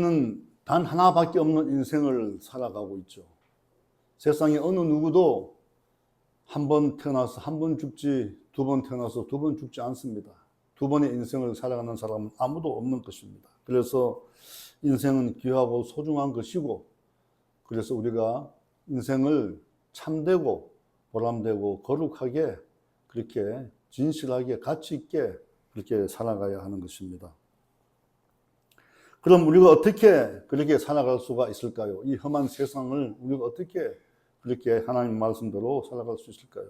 우리는 단 하나밖에 없는 인생을 살아가고 있죠. 세상에 어느 누구도 한 번 태어나서 한 번 죽지, 두 번 태어나서 두 번 죽지 않습니다. 두 번의 인생을 살아가는 사람은 아무도 없는 것입니다. 그래서 인생은 귀하고 소중한 것이고, 그래서 우리가 인생을 참되고 보람되고 거룩하게 그렇게 진실하게 가치 있게 그렇게 살아가야 하는 것입니다. 그럼 우리가 어떻게 그렇게 살아갈 수가 있을까요? 이 험한 세상을 우리가 어떻게 그렇게 하나님 말씀대로 살아갈 수 있을까요?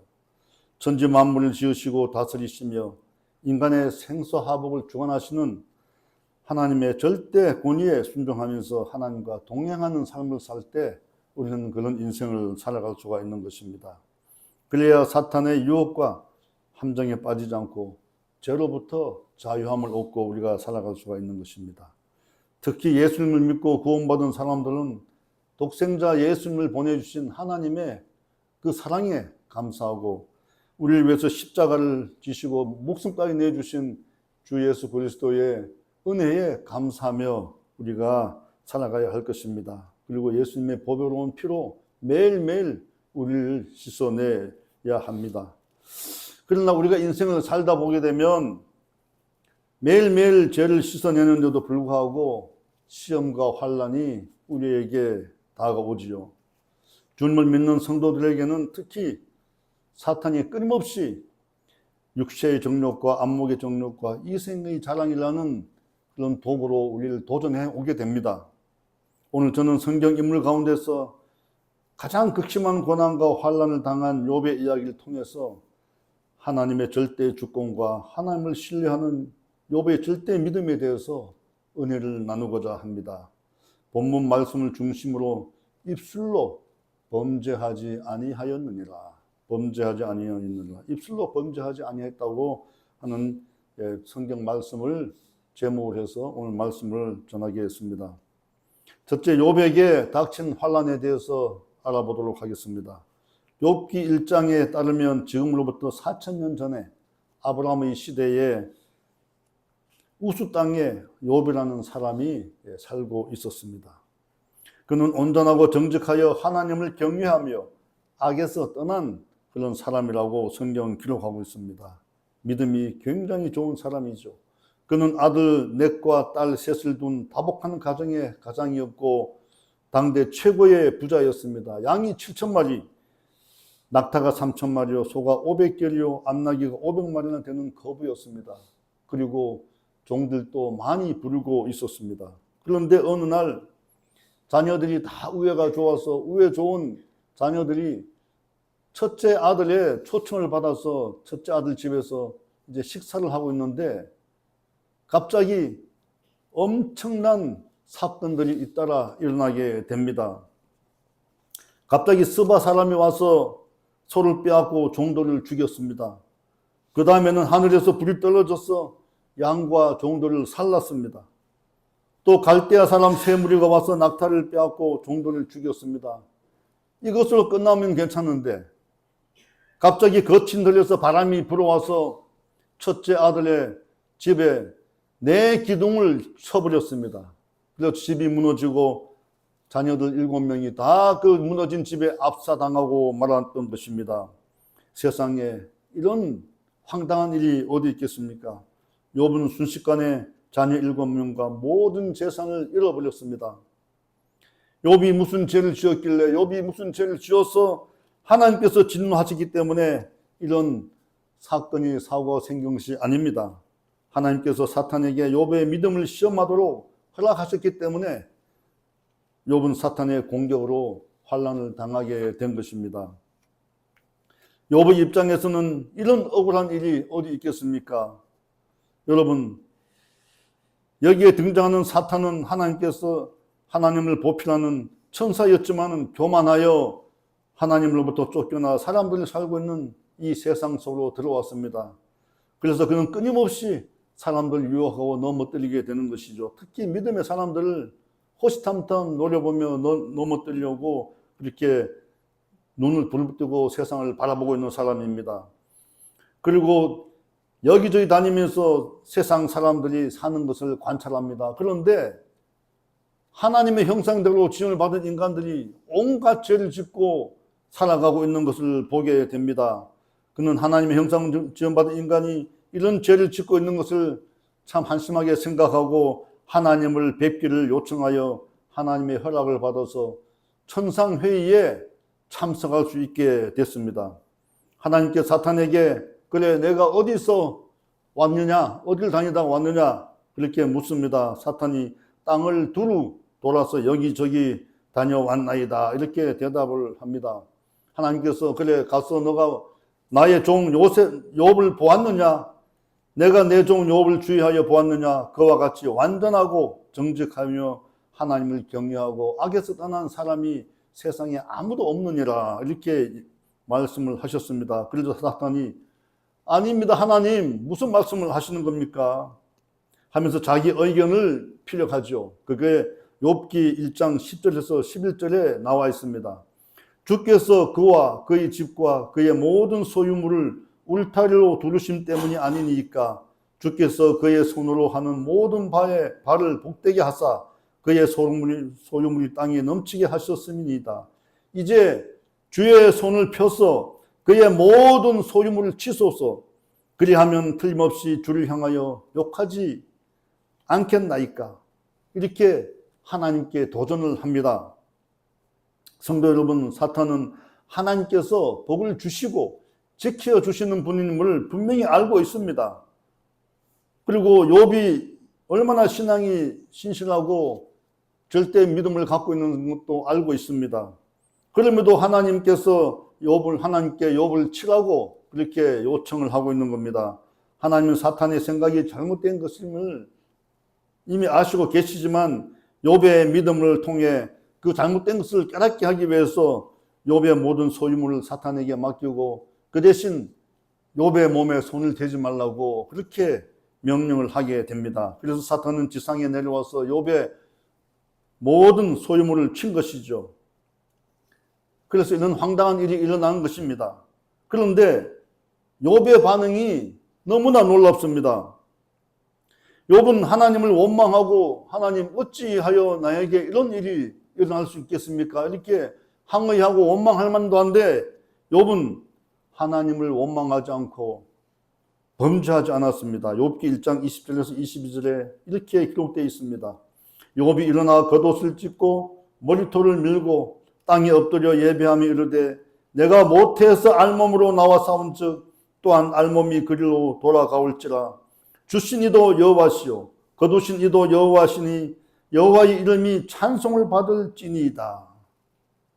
천지 만물을 지으시고 다스리시며 인간의 생사화복을 주관하시는 하나님의 절대 권위에 순종하면서 하나님과 동행하는 삶을 살 때 우리는 그런 인생을 살아갈 수가 있는 것입니다. 그래야 사탄의 유혹과 함정에 빠지지 않고 죄로부터 자유함을 얻고 우리가 살아갈 수가 있는 것입니다. 특히 예수님을 믿고 구원받은 사람들은 독생자 예수님을 보내주신 하나님의 그 사랑에 감사하고 우리를 위해서 십자가를 지시고 목숨까지 내주신 주 예수 그리스도의 은혜에 감사하며 우리가 살아가야 할 것입니다. 그리고 예수님의 보배로운 피로 매일매일 우리를 씻어내야 합니다. 그러나 우리가 인생을 살다 보게 되면 매일매일 죄를 씻어내는데도 불구하고 시험과 환란이 우리에게 다가오지요. 주님을 믿는 성도들에게는 특히 사탄이 끊임없이 육체의 정욕과 안목의 정욕과 이생의 자랑이라는 그런 도구로 우리를 도전해 오게 됩니다. 오늘 저는 성경 인물 가운데서 가장 극심한 고난과 환란을 당한 욥의 이야기를 통해서 하나님의 절대 주권과 하나님을 신뢰하는 욥의 절대 믿음에 대해서 은혜를 나누고자 합니다. 본문 말씀을 중심으로 입술로 범죄하지 아니하였느니라. 범죄하지 아니하였느니라. 입술로 범죄하지 아니했다고 하는 예, 성경 말씀을 제목으로 해서 오늘 말씀을 전하겠습니다. 첫째 욥에게 닥친 환란에 대해서 알아보도록 하겠습니다. 욥기 1장에 따르면 지금으로부터 4천 년 전에 아브라함의 시대에 우수 땅에 욥이라는 사람이 살고 있었습니다. 그는 온전하고 정직하여 하나님을 경외하며 악에서 떠난 그런 사람이라고 성경 기록하고 있습니다. 믿음이 굉장히 좋은 사람이죠. 그는 아들 넷과 딸 셋을 둔 다복한 가정의 가장이었고 당대 최고의 부자였습니다. 양이 7천 마리, 낙타가 3천 마리요, 소가 500개리요, 암나귀가 500마리나 되는 거부였습니다. 그리고 종들도 많이 부르고 있었습니다. 그런데 어느 날 자녀들이 다 우애가 좋아서 우애 좋은 자녀들이 첫째 아들의 초청을 받아서 첫째 아들 집에서 이제 식사를 하고 있는데 갑자기 엄청난 사건들이 잇따라 일어나게 됩니다. 갑자기 스바 사람이 와서 소를 빼앗고 종들을 죽였습니다. 그 다음에는 하늘에서 불이 떨어져서 양과 종들을 살랐습니다. 또 갈대아 사람 세 무리가 와서 낙타를 빼앗고 종들을 죽였습니다. 이것으로 끝나면 괜찮은데 갑자기 거친 들려서 바람이 불어와서 첫째 아들의 집에 네 기둥을 쳐버렸습니다. 그래서 집이 무너지고 자녀들 일곱 명이 다 그 무너진 집에 압사당하고 말았던 것입니다. 세상에 이런 황당한 일이 어디 있겠습니까? 욥은 순식간에 자녀 일곱 명과 모든 재산을 잃어버렸습니다. 욥이 무슨 죄를 지었길래 욥이 무슨 죄를 지어서 하나님께서 진노하시기 때문에 이런 사건이 사고가 생긴 것이 아닙니다. 하나님께서 사탄에게 욥의 믿음을 시험하도록 허락하셨기 때문에 욥은 사탄의 공격으로 환란을 당하게 된 것입니다. 욥의 입장에서는 이런 억울한 일이 어디 있겠습니까? 여러분 여기에 등장하는 사탄은 하나님께서 하나님을 보필하는 천사였지만은 교만하여 하나님으로부터 쫓겨나 사람들이 살고 있는 이 세상 속으로 들어왔습니다. 그래서 그는 끊임없이 사람들 유혹하고 넘어뜨리게 되는 것이죠. 특히 믿음의 사람들을 호시탐탐 노려보며 넘어뜨리려고 그렇게 눈을 부릅뜨고 세상을 바라보고 있는 사람입니다. 그리고 여기저기 다니면서 세상 사람들이 사는 것을 관찰합니다. 그런데 하나님의 형상대로 지원을 받은 인간들이 온갖 죄를 짓고 살아가고 있는 것을 보게 됩니다. 그는 하나님의 형상 지원받은 인간이 이런 죄를 짓고 있는 것을 참 한심하게 생각하고 하나님을 뵙기를 요청하여 하나님의 허락을 받아서 천상회의에 참석할 수 있게 됐습니다. 하나님께 사탄에게 그래 내가 어디서 왔느냐 어딜 다니다 왔느냐 그렇게 묻습니다. 사탄이 땅을 두루 돌아서 여기저기 다녀왔나이다 이렇게 대답을 합니다. 하나님께서 그래 가서 너가 나의 종 요셉 욥을 보았느냐 내가 내 종 욥을 주의하여 보았느냐 그와 같이 완전하고 정직하며 하나님을 경외하고 악에서 떠난 사람이 세상에 아무도 없느니라 이렇게 말씀을 하셨습니다. 그래서 사탄이 아닙니다 하나님 무슨 말씀을 하시는 겁니까? 하면서 자기 의견을 피력하죠. 그게 욥기 1장 10절에서 11절에 나와 있습니다. 주께서 그와 그의 집과 그의 모든 소유물을 울타리로 두르심 때문이 아니니까 주께서 그의 손으로 하는 모든 바에 발을 복되게 하사 그의 소유물이, 소유물이 땅에 넘치게 하셨음이니이다. 이제 주의 손을 펴서 그의 모든 소유물을 치소서 그리하면 틀림없이 주를 향하여 욕하지 않겠나이까 이렇게 하나님께 도전을 합니다. 성도 여러분, 사탄은 하나님께서 복을 주시고 지켜 주시는 분임을 분명히 알고 있습니다. 그리고 욥이 얼마나 신앙이 신실하고 절대 믿음을 갖고 있는 것도 알고 있습니다. 그럼에도 하나님께서 욥을 하나님께 욥을 치라고 그렇게 요청을 하고 있는 겁니다. 하나님은 사탄의 생각이 잘못된 것임을 이미 아시고 계시지만 욥의 믿음을 통해 그 잘못된 것을 깨닫게 하기 위해서 욥의 모든 소유물을 사탄에게 맡기고 그 대신 욥의 몸에 손을 대지 말라고 그렇게 명령을 하게 됩니다. 그래서 사탄은 지상에 내려와서 욥의 모든 소유물을 친 것이죠. 그래서 이런 황당한 일이 일어난 것입니다. 그런데 욥의 반응이 너무나 놀랍습니다. 욥은 하나님을 원망하고 하나님 어찌하여 나에게 이런 일이 일어날 수 있겠습니까? 이렇게 항의하고 원망할 만도 한데 욥은 하나님을 원망하지 않고 범죄하지 않았습니다. 욥기 1장 20절에서 22절에 이렇게 기록되어 있습니다. 욥이 일어나 겉옷을 찢고 머리털을 밀고 땅에 엎드려 예배하며 이르되 내가 못해서 알몸으로 나와 싸운 즉 또한 알몸이 그리로 돌아가올지라 주신 이도 여호와시요 거두신 이도 여호와시니 여호와의 이름이 찬송을 받을지니이다.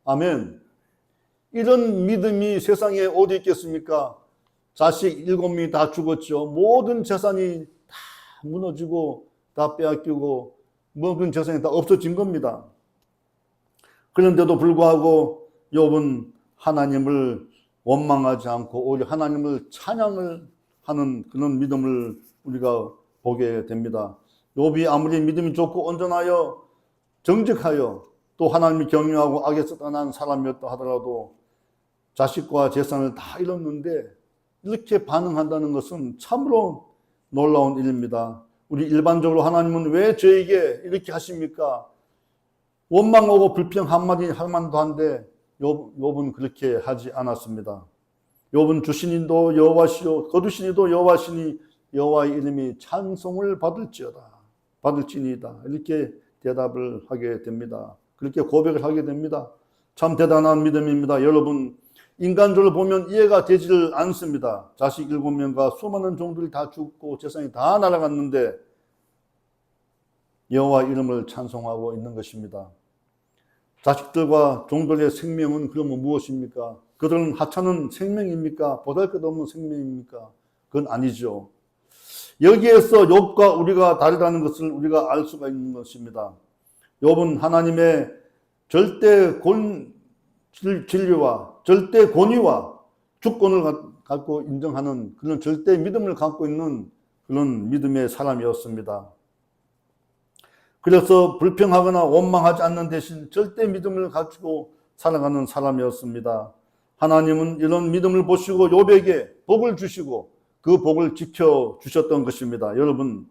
아멘. 이런 믿음이 세상에 어디 있겠습니까? 자식 일곱 명이 다 죽었죠. 모든 재산이 다 무너지고 다 빼앗기고 모든 재산이 다 없어진 겁니다. 그런데도 불구하고 욥은 하나님을 원망하지 않고 오히려 하나님을 찬양을 하는 그런 믿음을 우리가 보게 됩니다. 욥이 아무리 믿음이 좋고 온전하여 정직하여 또 하나님을 경외하고 악에서 떠난 사람이었다 하더라도 자식과 재산을 다 잃었는데 이렇게 반응한다는 것은 참으로 놀라운 일입니다. 우리 일반적으로 하나님은 왜 저에게 이렇게 하십니까? 원망하고 불평 한마디 할 만도 한데 욥, 은 그렇게 하지 않았습니다. 욥은 주신이도 여호와시요 거두신이도 여호와시니 여호와의 이름이 찬송을 받을지어다 받을지니이다 이렇게 대답을 하게 됩니다. 그렇게 고백을 하게 됩니다. 참 대단한 믿음입니다. 여러분 인간적으로 보면 이해가 되지를 않습니다. 자식 일곱 명과 수많은 종들이 다 죽고 재산이 다 날아갔는데 여호와 이름을 찬송하고 있는 것입니다. 자식들과 종들의 생명은 그러면 무엇입니까? 그들은 하찮은 생명입니까? 보잘것없는 생명입니까? 그건 아니죠. 여기에서 욥과 우리가 다르다는 것을 우리가 알 수가 있는 것입니다. 욥은 하나님의 절대 권 진리와 절대 권위와 주권을 갖고 인정하는 그런 절대 믿음을 갖고 있는 그런 믿음의 사람이었습니다. 그래서 불평하거나 원망하지 않는 대신 절대 믿음을 가지고 살아가는 사람이었습니다. 하나님은 이런 믿음을 보시고 욥에게 복을 주시고 그 복을 지켜 주셨던 것입니다. 여러분,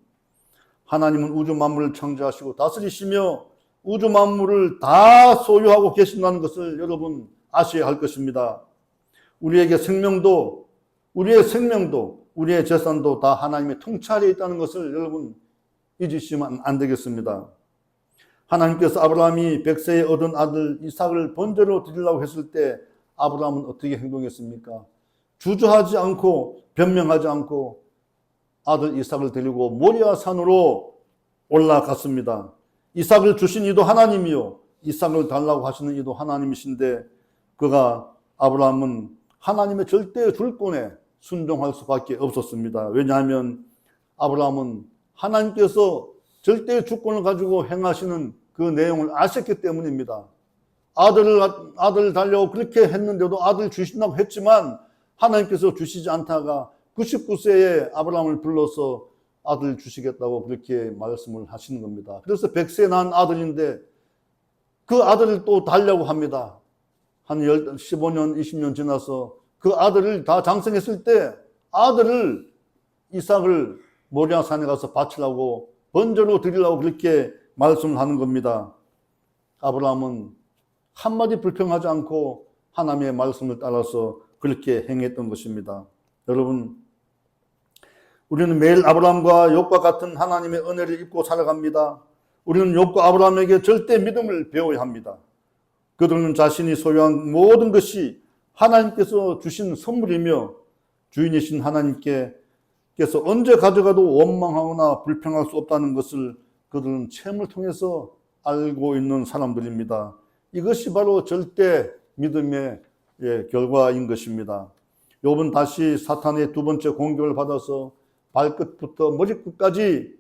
하나님은 우주 만물을 창조하시고 다스리시며 우주 만물을 다 소유하고 계신다는 것을 여러분 아셔야 할 것입니다. 우리에게 생명도, 우리의 생명도, 우리의 재산도 다 하나님의 통찰에 있다는 것을 여러분 잊으시면 안 되겠습니다. 하나님께서 아브라함이 백세에 얻은 아들 이삭을 번제로 드리려고 했을 때 아브라함은 어떻게 행동했습니까? 주저하지 않고 변명하지 않고 아들 이삭을 데리고 모리아 산으로 올라갔습니다. 이삭을 주신 이도 하나님이요. 이삭을 달라고 하시는 이도 하나님이신데 그가 아브라함은 하나님의 절대 줄권에 순종할 수밖에 없었습니다. 왜냐하면 아브라함은 하나님께서 절대 주권을 가지고 행하시는 그 내용을 아셨기 때문입니다. 아들을 아들 달려고 그렇게 했는데도 아들 주신다고 했지만 하나님께서 주시지 않다가 99세에 아브라함을 불러서 아들 주시겠다고 그렇게 말씀을 하시는 겁니다. 그래서 100세 난 아들인데 그 아들을 또 달려고 합니다. 한 15년, 20년 지나서 그 아들을 다 장성했을 때 아들을 이삭을 모리아 산에 가서 바치라고 번제로 드리려고 그렇게 말씀을 하는 겁니다. 아브라함은 한마디 불평하지 않고 하나님의 말씀을 따라서 그렇게 행했던 것입니다. 여러분, 우리는 매일 아브라함과 욥과 같은 하나님의 은혜를 입고 살아갑니다. 우리는 욥과 아브라함에게 절대 믿음을 배워야 합니다. 그들은 자신이 소유한 모든 것이 하나님께서 주신 선물이며 주인이신 하나님께 서 언제 가져가도 원망하거나 불평할 수 없다는 것을 그들은 체험을 통해서 알고 있는 사람들입니다. 이것이 바로 절대 믿음의 예, 결과인 것입니다. 욥은 다시 사탄의 두 번째 공격을 받아서 발끝부터 머리끝까지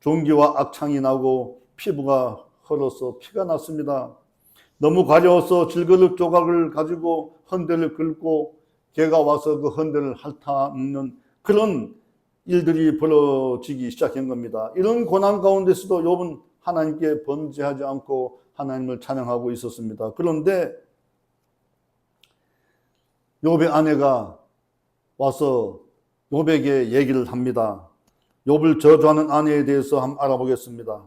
종기와 악창이 나고 피부가 헐어서 피가 났습니다. 너무 가려워서 질그릇 조각을 가지고 헌대를 긁고 개가 와서 그 헌대를 핥아먹는 그런 일들이 벌어지기 시작한 겁니다. 이런 고난 가운데서도 욥은 하나님께 범죄하지 않고 하나님을 찬양하고 있었습니다. 그런데 욥의 아내가 와서 욥에게 얘기를 합니다. 욥을 저주하는 아내에 대해서 한번 알아보겠습니다.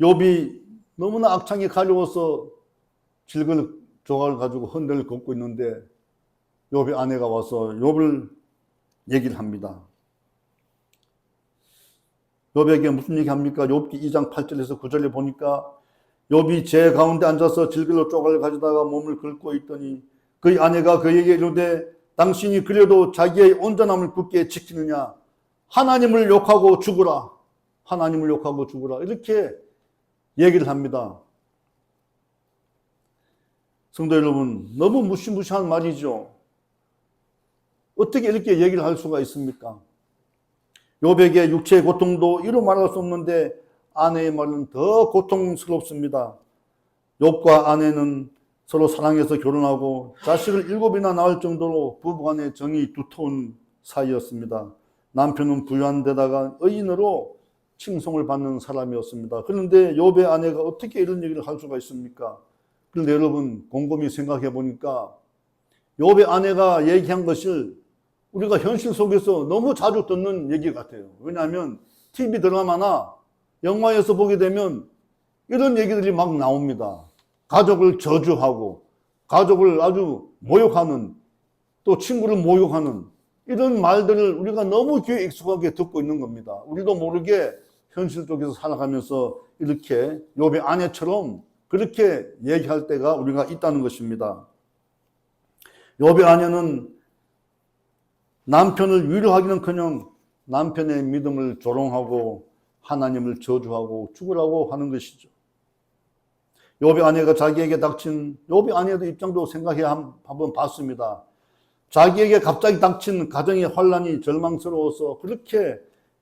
욥이 너무나 악창이 가려워서 질근 조각을 가지고 헌대를 걷고 있는데 욥의 아내가 와서 욥을 얘기를 합니다. 욥에게 무슨 얘기 합니까? 욥기 2장 8절에서 9절에 보니까 욥이 제 가운데 앉아서 질글로 쪼가를 가져다가 몸을 긁고 있더니 그의 아내가 그에게 이르되 당신이 그래도 자기의 온전함을 굳게 지키느냐 하나님을 욕하고 죽으라 하나님을 욕하고 죽으라 이렇게 얘기를 합니다. 성도 여러분 너무 무시무시한 말이죠. 어떻게 이렇게 얘기를 할 수가 있습니까? 요백의 육체의 고통도 이루 말할 수 없는데 아내의 말은 더 고통스럽습니다. 욥과 아내는 서로 사랑해서 결혼하고 자식을 일곱이나 낳을 정도로 부부간의 정이 두터운 사이였습니다. 남편은 부유한 데다가 의인으로 칭송을 받는 사람이었습니다. 그런데 욥의 아내가 어떻게 이런 얘기를 할 수가 있습니까? 그런데 여러분 곰곰이 생각해 보니까 욥의 아내가 얘기한 것을 우리가 현실 속에서 너무 자주 듣는 얘기 같아요. 왜냐하면 TV 드라마나 영화에서 보게 되면 이런 얘기들이 막 나옵니다. 가족을 저주하고 가족을 아주 모욕하는 또 친구를 모욕하는 이런 말들을 우리가 너무 귀에 익숙하게 듣고 있는 겁니다. 우리도 모르게 현실 속에서 살아가면서 이렇게 욥의 아내처럼 그렇게 얘기할 때가 우리가 있다는 것입니다. 욥의 아내는 남편을 위로하기는커녕 남편의 믿음을 조롱하고 하나님을 저주하고 죽으라고 하는 것이죠. 욥의 아내가 자기에게 닥친 욥의 아내의 입장도 생각해 한번 봤습니다. 자기에게 갑자기 닥친 가정의 환란이 절망스러워서 그렇게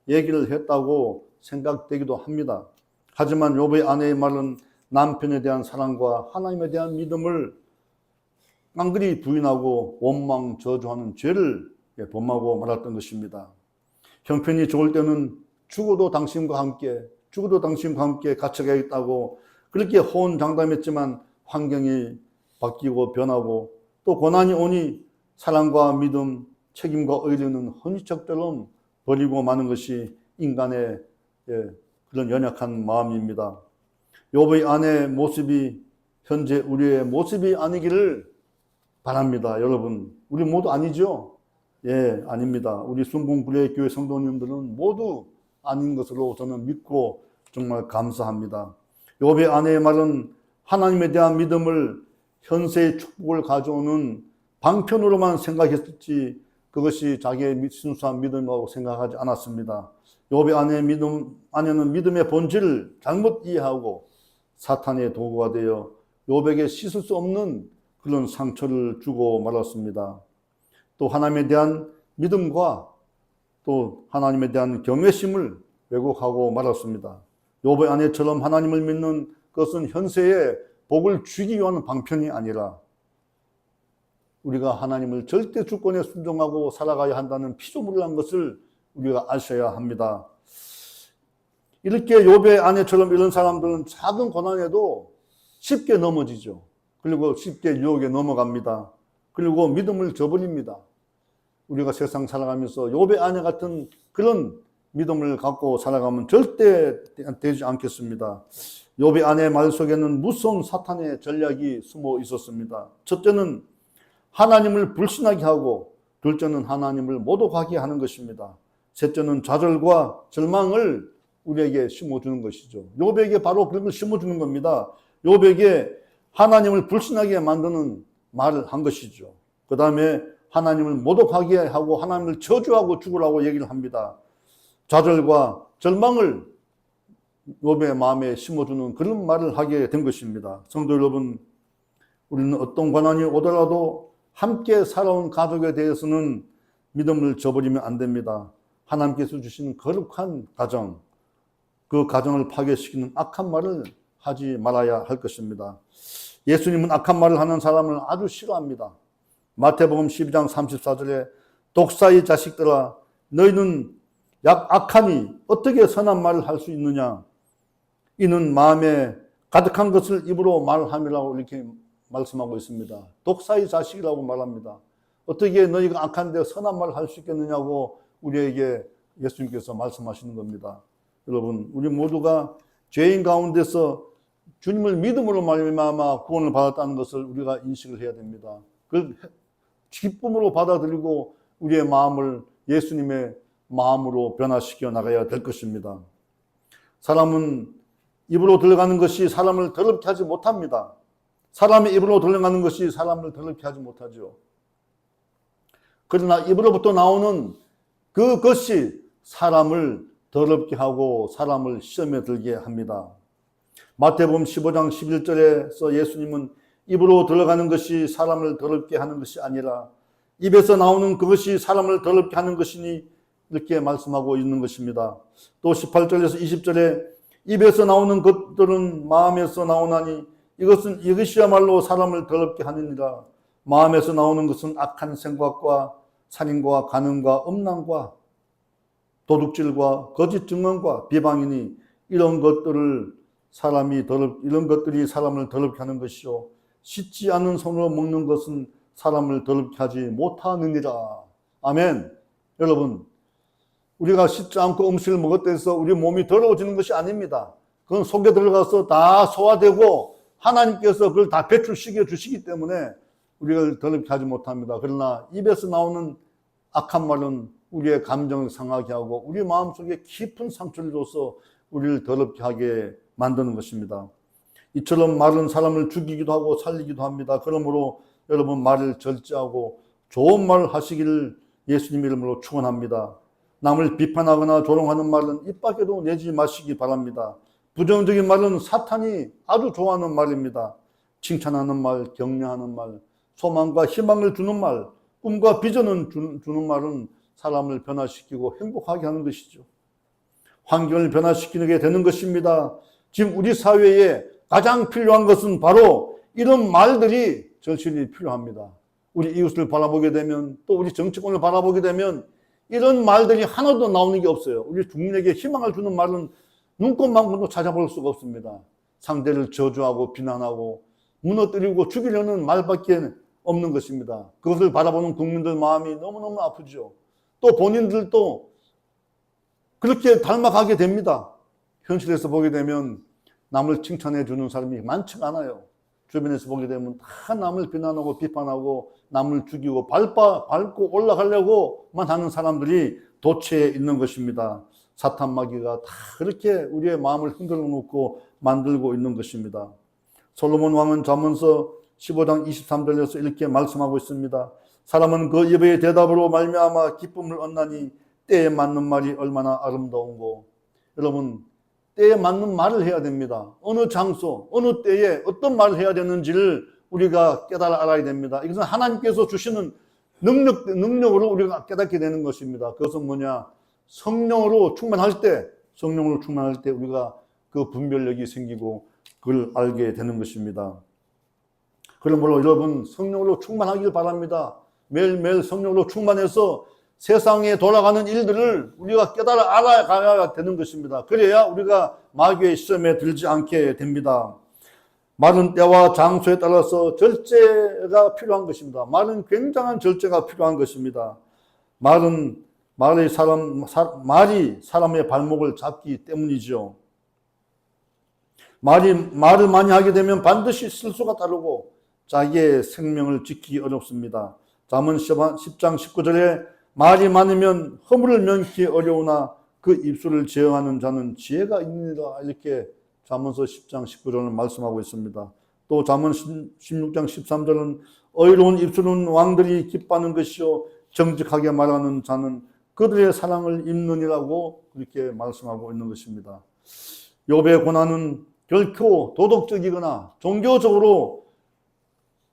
얘기를 했다고 생각되기도 합니다. 하지만 욥의 아내의 말은 남편에 대한 사랑과 하나님에 대한 믿음을 깡그리 부인하고 원망 저주하는 죄를 범하고 말았던 것입니다. 형편이 좋을 때는 죽어도 당신과 함께, 죽어도 당신과 함께 갇혀가겠다고 그렇게 호언장담했지만 환경이 바뀌고 변하고 또 고난이 오니 사랑과 믿음, 책임과 의리는 헌의척처럼 버리고 마는 것이 인간의 그런 연약한 마음입니다. 욥의 아내의 모습이 현재 우리의 모습이 아니기를 바랍니다. 여러분, 우리 모두 아니죠? 예, 아닙니다. 우리 순봉구례 교회 성도님들은 모두 아닌 것으로 저는 믿고 정말 감사합니다. 욥의 아내의 말은 하나님에 대한 믿음을 현세의 축복을 가져오는 방편으로만 생각했을지 그것이 자기의 순수한 믿음이라고 생각하지 않았습니다. 욥의 아내의 믿음, 아내는 믿음의 본질을 잘못 이해하고 사탄의 도구가 되어 욥에게 씻을 수 없는 그런 상처를 주고 말았습니다. 또 하나님에 대한 믿음과 또 하나님에 대한 경외심을 왜곡하고 말았습니다. 욥의 아내처럼 하나님을 믿는 것은 현세에 복을 주기 위한 방편이 아니라 우리가 하나님을 절대 주권에 순종하고 살아가야 한다는 피조물이라는 것을 우리가 아셔야 합니다. 이렇게 욥의 아내처럼 이런 사람들은 작은 고난에도 쉽게 넘어지죠. 그리고 쉽게 유혹에 넘어갑니다. 그리고 믿음을 저버립니다. 우리가 세상 살아가면서 욥의 아내 같은 그런 믿음을 갖고 살아가면 절대 되지 않겠습니다. 욥의 아내의 말 속에는 무서운 사탄의 전략이 숨어 있었습니다. 첫째는 하나님을 불신하게 하고 둘째는 하나님을 모독하게 하는 것입니다. 셋째는 좌절과 절망을 우리에게 심어주는 것이죠. 욥에게 바로 그런 걸 심어주는 겁니다. 욥에게 하나님을 불신하게 만드는 말을 한 것이죠. 그 다음에 하나님을 모독하게 하고 하나님을 저주하고 죽으라고 얘기를 합니다. 좌절과 절망을 욥의 마음에 심어주는 그런 말을 하게 된 것입니다. 성도 여러분, 우리는 어떤 고난이 오더라도 함께 살아온 가족에 대해서는 믿음을 저버리면 안 됩니다. 하나님께서 주시는 거룩한 가정, 그 가정을 파괴시키는 악한 말을 하지 말아야 할 것입니다. 예수님은 악한 말을 하는 사람을 아주 싫어합니다. 마태복음 12장 34절에 독사의 자식들아 너희는 약 악하니 어떻게 선한 말을 할 수 있느냐 이는 마음에 가득한 것을 입으로 말함이라고 이렇게 말씀하고 있습니다. 독사의 자식이라고 말합니다. 어떻게 너희가 악한데 선한 말을 할 수 있겠느냐고 우리에게 예수님께서 말씀하시는 겁니다. 여러분, 우리 모두가 죄인 가운데서 주님을 믿음으로 말미암아 구원을 받았다는 것을 우리가 인식을 해야 됩니다. 그 기쁨으로 받아들이고 우리의 마음을 예수님의 마음으로 변화시켜 나가야 될 것입니다. 사람은 입으로 들어가는 것이 사람을 더럽게 하지 못합니다. 사람의 입으로 들어가는 것이 사람을 더럽게 하지 못하죠. 그러나 입으로부터 나오는 그것이 사람을 더럽게 하고 사람을 시험에 들게 합니다. 마태복음 15장 11절에서 예수님은 입으로 들어가는 것이 사람을 더럽게 하는 것이 아니라 입에서 나오는 그것이 사람을 더럽게 하는 것이니 이렇게 말씀하고 있는 것입니다. 또 18절에서 20절에 입에서 나오는 것들은 마음에서 나오나니 이것은 이것이야말로 사람을 더럽게 하느니라. 마음에서 나오는 것은 악한 생각과 살인과 간음과 음란과 도둑질과 거짓 증언과 비방이니 이런 것들을 사람이 더럽 이런 것들이 사람을 더럽게 하는 것이요 씻지 않은 손으로 먹는 것은 사람을 더럽게 하지 못하느니라. 아멘. 여러분, 우리가 씻지 않고 음식을 먹었다 해서 우리 몸이 더러워지는 것이 아닙니다. 그건 속에 들어가서 다 소화되고 하나님께서 그걸 다 배출시켜 주시기 때문에 우리가 더럽게 하지 못합니다. 그러나 입에서 나오는 악한 말은 우리의 감정을 상하게 하고 우리 마음속에 깊은 상처를 줘서 우리를 더럽게 하게 만드는 것입니다. 이처럼 말은 사람을 죽이기도 하고 살리기도 합니다. 그러므로 여러분 말을 절제하고 좋은 말을 하시기를 예수님 이름으로 축원합니다. 남을 비판하거나 조롱하는 말은 입 밖에도 내지 마시기 바랍니다. 부정적인 말은 사탄이 아주 좋아하는 말입니다. 칭찬하는 말, 격려하는 말, 소망과 희망을 주는 말, 꿈과 비전을 주는 말은 사람을 변화시키고 행복하게 하는 것이죠. 환경을 변화시키게 되는 것입니다. 지금 우리 사회에 가장 필요한 것은 바로 이런 말들이 절실히 필요합니다. 우리 이웃을 바라보게 되면 또 우리 정치권을 바라보게 되면 이런 말들이 하나도 나오는 게 없어요. 우리 국민에게 희망을 주는 말은 눈꽃만큼도 찾아볼 수가 없습니다. 상대를 저주하고 비난하고 무너뜨리고 죽이려는 말밖에 없는 것입니다. 그것을 바라보는 국민들 마음이 너무너무 아프죠. 또 본인들도 그렇게 닮아가게 됩니다. 현실에서 보게 되면 남을 칭찬해 주는 사람이 많지가 않아요. 주변에서 보게 되면 다 남을 비난하고 비판하고 남을 죽이고 밟아, 밟고 올라가려고만 하는 사람들이 도처에 있는 것입니다. 사탄 마귀가 다 그렇게 우리의 마음을 흔들어 놓고 만들고 있는 것입니다. 솔로몬 왕은 잠언서 15장 23절에서 이렇게 말씀하고 있습니다. 사람은 그 입의 대답으로 말미암아 기쁨을 얻나니 때에 맞는 말이 얼마나 아름다운고 여러분 때에 맞는 말을 해야 됩니다. 어느 장소, 어느 때에 어떤 말을 해야 되는지를 우리가 깨달아 알아야 됩니다. 이것은 하나님께서 주시는 능력, 능력으로 우리가 깨닫게 되는 것입니다. 그것은 뭐냐? 성령으로 충만할 때, 성령으로 충만할 때 우리가 그 분별력이 생기고 그걸 알게 되는 것입니다. 그러므로 여러분 성령으로 충만하길 바랍니다. 매일매일 성령으로 충만해서 세상에 돌아가는 일들을 우리가 깨달아 알아가야 되는 것입니다. 그래야 우리가 마귀의 시험에 들지 않게 됩니다. 말은 때와 장소에 따라서 절제가 필요한 것입니다. 말은 굉장한 절제가 필요한 것입니다. 말은 말의 사람 사, 말이 사람의 발목을 잡기 때문이죠. 말이 말을 많이 하게 되면 반드시 실수가 따르고 자기의 생명을 지키기 어렵습니다. 잠언 10장 19절에 말이 많으면 허물을 면키 어려우나 그 입술을 제어하는 자는 지혜가 있느니라 이렇게 잠언서 10장 19절은 말씀하고 있습니다. 또 잠언 16장 13절은 어이로운 입술은 왕들이 기뻐하는 것이요 정직하게 말하는 자는 그들의 사랑을 입느니라고 그렇게 말씀하고 있는 것입니다. 욥의 고난은 결코 도덕적이거나 종교적으로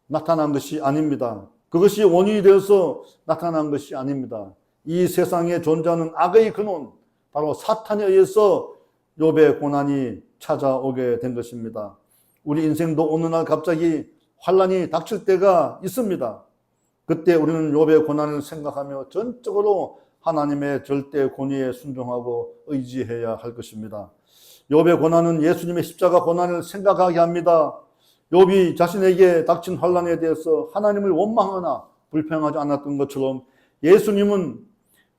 나타난 것이 아닙니다. 그것이 원인이 되어서 나타난 것이 아닙니다. 이 세상에 존재하는 악의 근원, 바로 사탄에 의해서 욥의 고난이 찾아오게 된 것입니다. 우리 인생도 어느 날 갑자기 환란이 닥칠 때가 있습니다. 그때 우리는 욥의 고난을 생각하며 전적으로 하나님의 절대 권위에 순종하고 의지해야 할 것입니다. 욥의 고난은 예수님의 십자가 고난을 생각하게 합니다. 욥이 자신에게 닥친 환란에 대해서 하나님을 원망하나 불평하지 않았던 것처럼 예수님은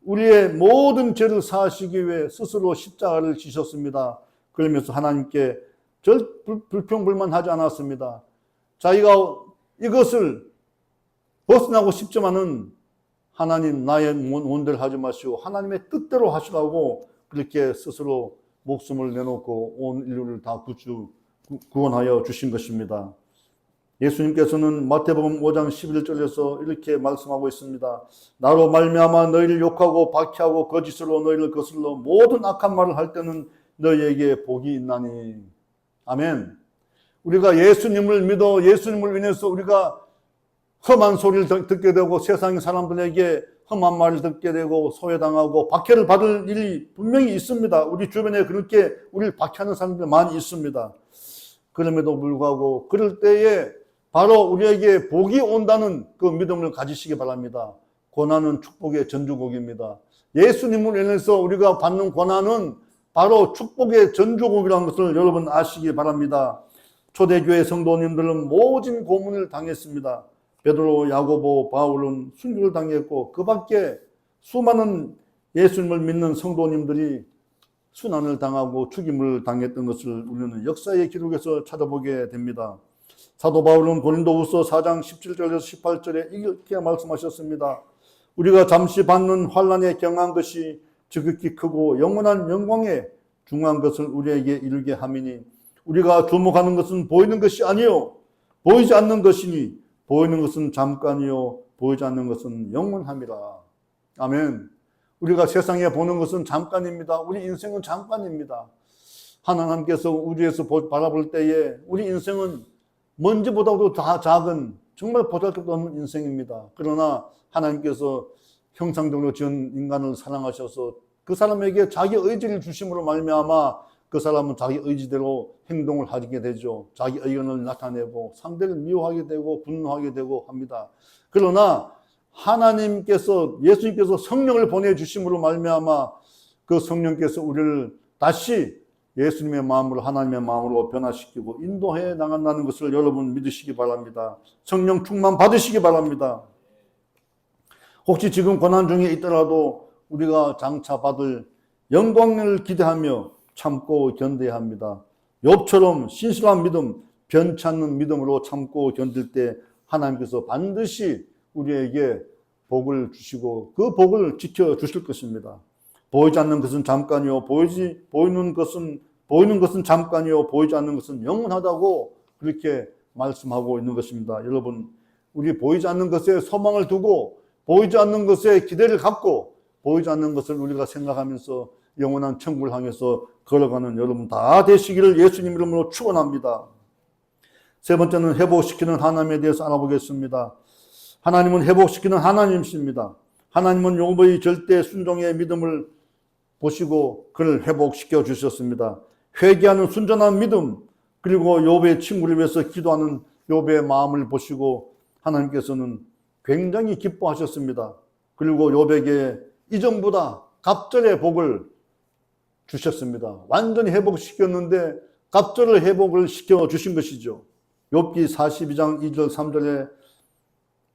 우리의 모든 죄를 사하시기 위해 스스로 십자가를 지셨습니다. 그러면서 하나님께 절 불평불만하지 않았습니다. 자기가 이것을 벗어나고 싶지만은 하나님 나의 원대를 하지 마시고 하나님의 뜻대로 하시라고 그렇게 스스로 목숨을 내놓고 온 인류를 다 구주 구원하여 주신 것입니다. 예수님께서는 마태복음 5장 11절에서 이렇게 말씀하고 있습니다. 나로 말미암아 너희를 욕하고 박해하고 거짓으로 너희를 거슬러 모든 악한 말을 할 때는 너희에게 복이 있나니. 아멘. 우리가 예수님을 믿어 예수님을 인해서 우리가 험한 소리를 듣게 되고 세상 사람들에게 험한 말을 듣게 되고 소외당하고 박해를 받을 일이 분명히 있습니다. 우리 주변에 그렇게 우리를 박해하는 사람들 많이 있습니다. 그럼에도 불구하고 그럴 때에 바로 우리에게 복이 온다는 그 믿음을 가지시기 바랍니다. 고난은 축복의 전주곡입니다. 예수님을 인해서 우리가 받는 고난은 바로 축복의 전주곡이라는 것을 여러분 아시기 바랍니다. 초대교회 성도님들은 모진 고문을 당했습니다. 베드로, 야고보, 바울은 순교를 당했고 그 밖에 수많은 예수님을 믿는 성도님들이 순환을 당하고 죽임을 당했던 것을 우리는 역사의 기록에서 찾아보게 됩니다. 사도 바울은 고린도후서 4장 17절에서 18절에 이렇게 말씀하셨습니다. 우리가 잠시 받는 환란에 경한 것이 지극히 크고 영원한 영광에 중요한 것을 우리에게 이르게 함이니 우리가 주목하는 것은 보이는 것이 아니요 보이지 않는 것이니 보이는 것은 잠깐이요 보이지 않는 것은 영원함이라. 아멘. 우리가 세상에 보는 것은 잠깐입니다. 우리 인생은 잠깐입니다. 하나님께서 우주에서 바라볼 때에 우리 인생은 먼지보다도 다 작은 정말 보잘것도 없는 인생입니다. 그러나 하나님께서 형상적으로 지은 인간을 사랑하셔서 그 사람에게 자기 의지를 주심으로 말미암아 그 사람은 자기 의지대로 행동을 하게 되죠. 자기 의견을 나타내고 상대를 미워하게 되고 분노하게 되고 합니다. 그러나 하나님께서 예수님께서 성령을 보내 주심으로 말미암아 그 성령께서 우리를 다시 예수님의 마음으로 하나님의 마음으로 변화시키고 인도해 나간다는 것을 여러분 믿으시기 바랍니다. 성령 충만 받으시기 바랍니다. 혹시 지금 고난 중에 있더라도 우리가 장차 받을 영광을 기대하며 참고 견뎌야 합니다. 욥처럼 신실한 믿음, 변치 않는 믿음으로 참고 견딜 때 하나님께서 반드시 우리에게 복을 주시고 그 복을 지켜 주실 것입니다. 보이지 않는 것은 잠깐이요 보이지 보이는 것은 보이는 것은 잠깐이요 보이지 않는 것은 영원하다고 그렇게 말씀하고 있는 것입니다. 여러분 우리 보이지 않는 것에 소망을 두고 보이지 않는 것에 기대를 갖고 보이지 않는 것을 우리가 생각하면서 영원한 천국을 향해서 걸어가는 여러분 다 되시기를 예수님 이름으로 축원합니다. 세 번째는 회복시키는 하나님에 대해서 알아보겠습니다. 하나님은 회복시키는 하나님이십니다. 하나님은 욥의 절대 순종의 믿음을 보시고 그를 회복시켜 주셨습니다. 회개하는 순전한 믿음 그리고 욥의 친구를 위해서 기도하는 욥의 마음을 보시고 하나님께서는 굉장히 기뻐하셨습니다. 그리고 욥에게 이전보다 갑절의 복을 주셨습니다. 완전히 회복시켰는데 갑절을 회복을 시켜 주신 것이죠. 욥기 42장 2절 3절에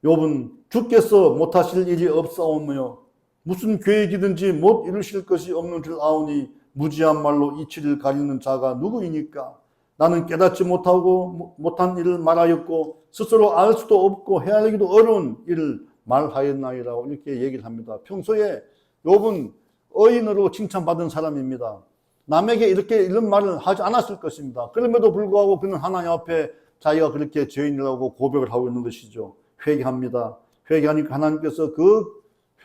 욥은 주께서 못하실 일이 없사오며 무슨 계획이든지 못 이루실 것이 없는 줄 아오니 무지한 말로 이치를 가리는 자가 누구이니까 나는 깨닫지 못하고 못한 일을 말하였고 스스로 알 수도 없고 헤아리기도 어려운 일을 말하였나이라고 이렇게 얘기를 합니다. 평소에 욥은 어인으로 칭찬받은 사람입니다. 남에게 이렇게 이런 말을 하지 않았을 것입니다. 그럼에도 불구하고 그는 하나님 앞에 자기가 그렇게 죄인이라고 고백을 하고 있는 것이죠. 회개합니다. 회개하니까 하나님께서 그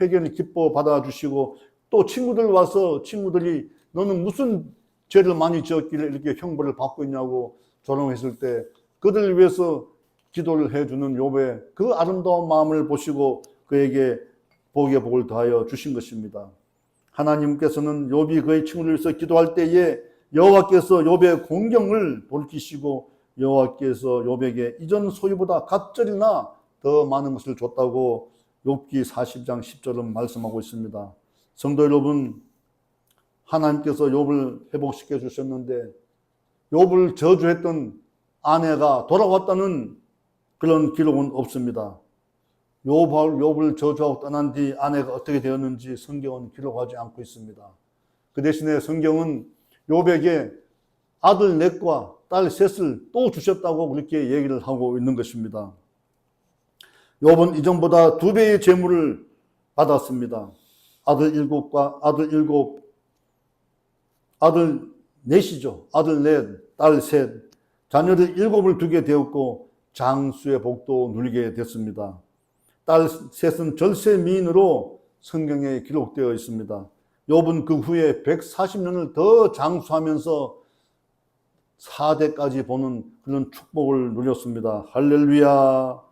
회개를 기뻐 받아주시고 또 친구들 와서 친구들이 너는 무슨 죄를 많이 지었길래 이렇게 형벌을 받고 있냐고 조롱했을 때 그들을 위해서 기도를 해주는 욥의 그 아름다운 마음을 보시고 그에게 복의 복을 더하여 주신 것입니다. 하나님께서는 욥이 그의 친구를 위해서 기도할 때에 여호와께서 욥의 공경을 돌키시고 여호와께서 욥에게 이전 소유보다 갑절이나 더 많은 것을 줬다고 욥기 40장 10절은 말씀하고 있습니다. 성도 여러분, 하나님께서 욥을 회복시켜 주셨는데 욥을 저주했던 아내가 돌아왔다는 그런 기록은 없습니다. 욥을, 저주하고 떠난 뒤 아내가 어떻게 되었는지 성경은 기록하지 않고 있습니다. 그 대신에 성경은 욥에게 아들 넷과 딸 셋을 또 주셨다고 그렇게 얘기를 하고 있는 것입니다. 욥은 이전보다 두 배의 재물을 받았습니다. 아들 일곱과 아들 일곱, 아들 넷이죠. 아들 넷, 딸 셋, 자녀들 일곱을 두게 되었고 장수의 복도 누리게 됐습니다. 딸 셋은 절세 미인으로 성경에 기록되어 있습니다. 욥은 그 후에 140년을 더 장수하면서 4대까지 보는 그런 축복을 누렸습니다. 할렐루야.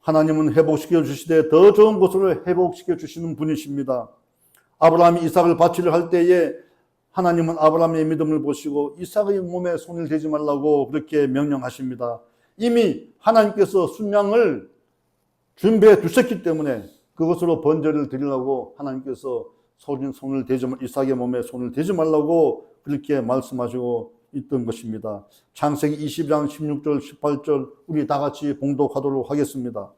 하나님은 회복시켜 주시되 더 좋은 곳으로 회복시켜 주시는 분이십니다. 아브라함이 이삭을 바치려 할 때에 하나님은 아브라함의 믿음을 보시고 이삭의 몸에 손을 대지 말라고 그렇게 명령하십니다. 이미 하나님께서 순양을 준비해 두셨기 때문에 그것으로 번제를 드리려고 하나님께서 손을 대지 이삭의 몸에 손을 대지 말라고 그렇게 말씀하시고 있던 것입니다. 창세기 20장 16절 18절 우리 다 같이 봉독하도록 하겠습니다.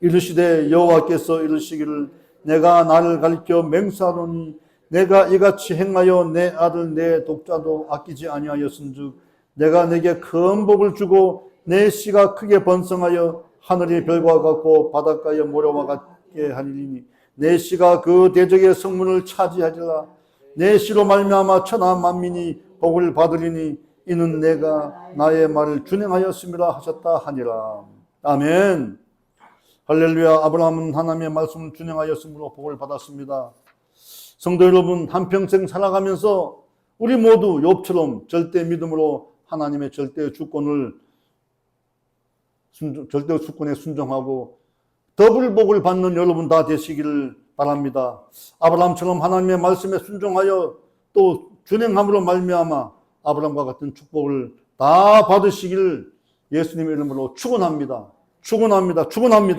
이르시되 여호와께서 이르시기를 내가 나를 가리켜 맹세하노니 내가 이같이 행하여 내 아들 내 독자도 아끼지 아니하였은즉 내가 내게 큰 복을 주고 내 씨가 크게 번성하여 하늘의 별과 같고 바닷가의 모래와 같게 하리니 내 씨가 그 대적의 성문을 차지하리라 내 씨로 말미암아 천하 만민이 복을 받으리니 이는 내가 나의 말을 준행하였음이라 하셨다 하니라. 아멘. 할렐루야. 아브라함은 하나님의 말씀을 준행하였으므로 복을 받았습니다. 성도 여러분 한평생 살아가면서 우리 모두 욥처럼 절대 믿음으로 하나님의 절대 주권을 순종, 절대 주권에 순종하고 더블 복을 받는 여러분 다 되시기를 바랍니다. 아브라함처럼 하나님의 말씀에 순종하여 또 준행함으로 말미암아 아브라함과 같은 축복을 다 받으시기를 예수님의 이름으로 축원합니다. 축원합니다. 축원합니다.